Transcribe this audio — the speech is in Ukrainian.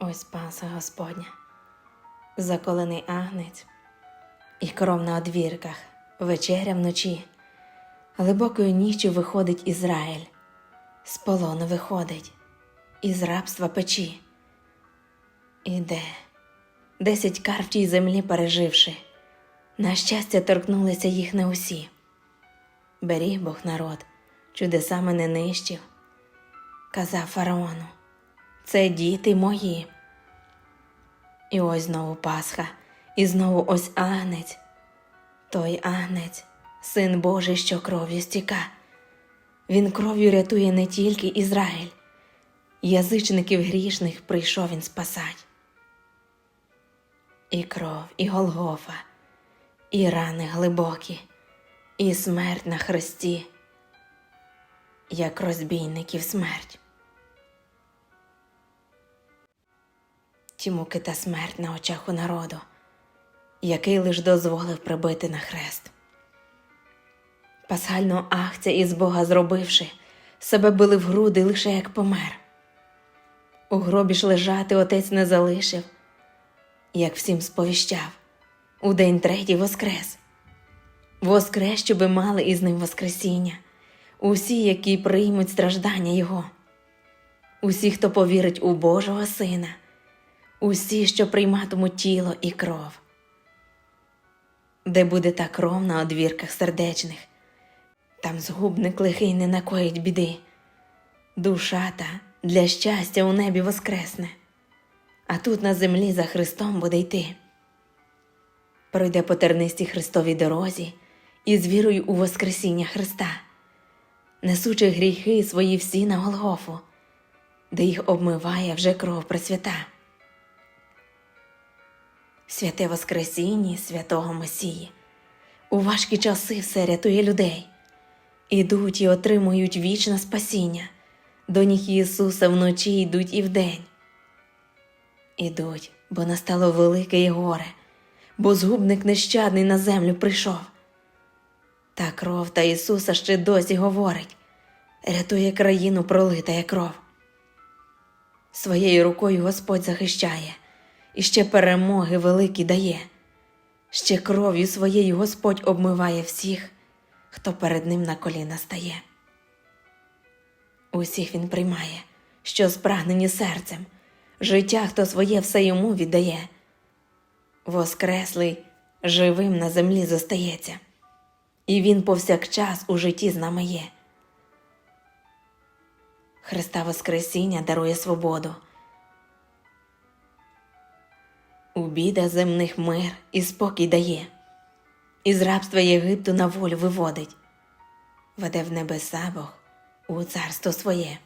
Ось Пасха Господня, заколений агнець і кров на одвірках, вечеря вночі, глибокою ніччю виходить Ізраїль, з полону виходить, із рабства печі. Іде, десять кар в тій землі переживши, на щастя торкнулися їх не усі. Беріг Бог народ, чудесами не нищив, казав фараону, це діти мої. І ось знову Пасха, і знову ось агнець, той агнець, син Божий, що кров'ю стіка. Він кров'ю рятує не тільки Ізраїль, язичників грішних прийшов він спасать. І кров, і Голгофа, і рани глибокі, і смерть на хресті, як розбійників смерть. Ті муки та смерть на очах у народу, який лиш дозволив прибити на хрест. Пасхального ахця із Бога зробивши, себе били в груди лише як помер. У гробі ж лежати отець не залишив, як всім сповіщав, у день третій воскрес. Воскрес, щоби мали із ним Воскресіння, усі, які приймуть страждання Його, усі, хто повірить у Божого Сина, усі, що прийматимуть тіло і кров, де буде та кров на одвірках сердечних, там згубник лихий не накоїть біди, душа та для щастя у небі воскресне, а тут на землі за Христом буде йти. Пройде по тернистій Христовій дорозі і з вірою у Воскресіння Христа, несучи гріхи свої всі на Голгофу, де їх обмиває вже кров Пресвята. Святе Воскресіння святого Месії. У важкі часи все рятує людей. Ідуть і отримують вічне спасіння. До ніг Ісуса вночі йдуть і вдень. Ідуть, бо настало велике і горе, бо згубник нещадний на землю прийшов. Та кров та Ісуса ще досі говорить, рятує країну пролита як кров. Своєю рукою Господь захищає і ще перемоги великі дає, ще кров'ю своєю Господь обмиває всіх, хто перед ним на коліна стає. Усіх він приймає, що спрагнені серцем, життя, хто своє все йому віддає. Воскреслий живим на землі зостається, і він повсякчас у житті з нами є. Христа Воскресіння дарує свободу. Біда земних мир і спокій дає, із рабства Єгипту на волю виводить, веде в небеса Бог у царство своє.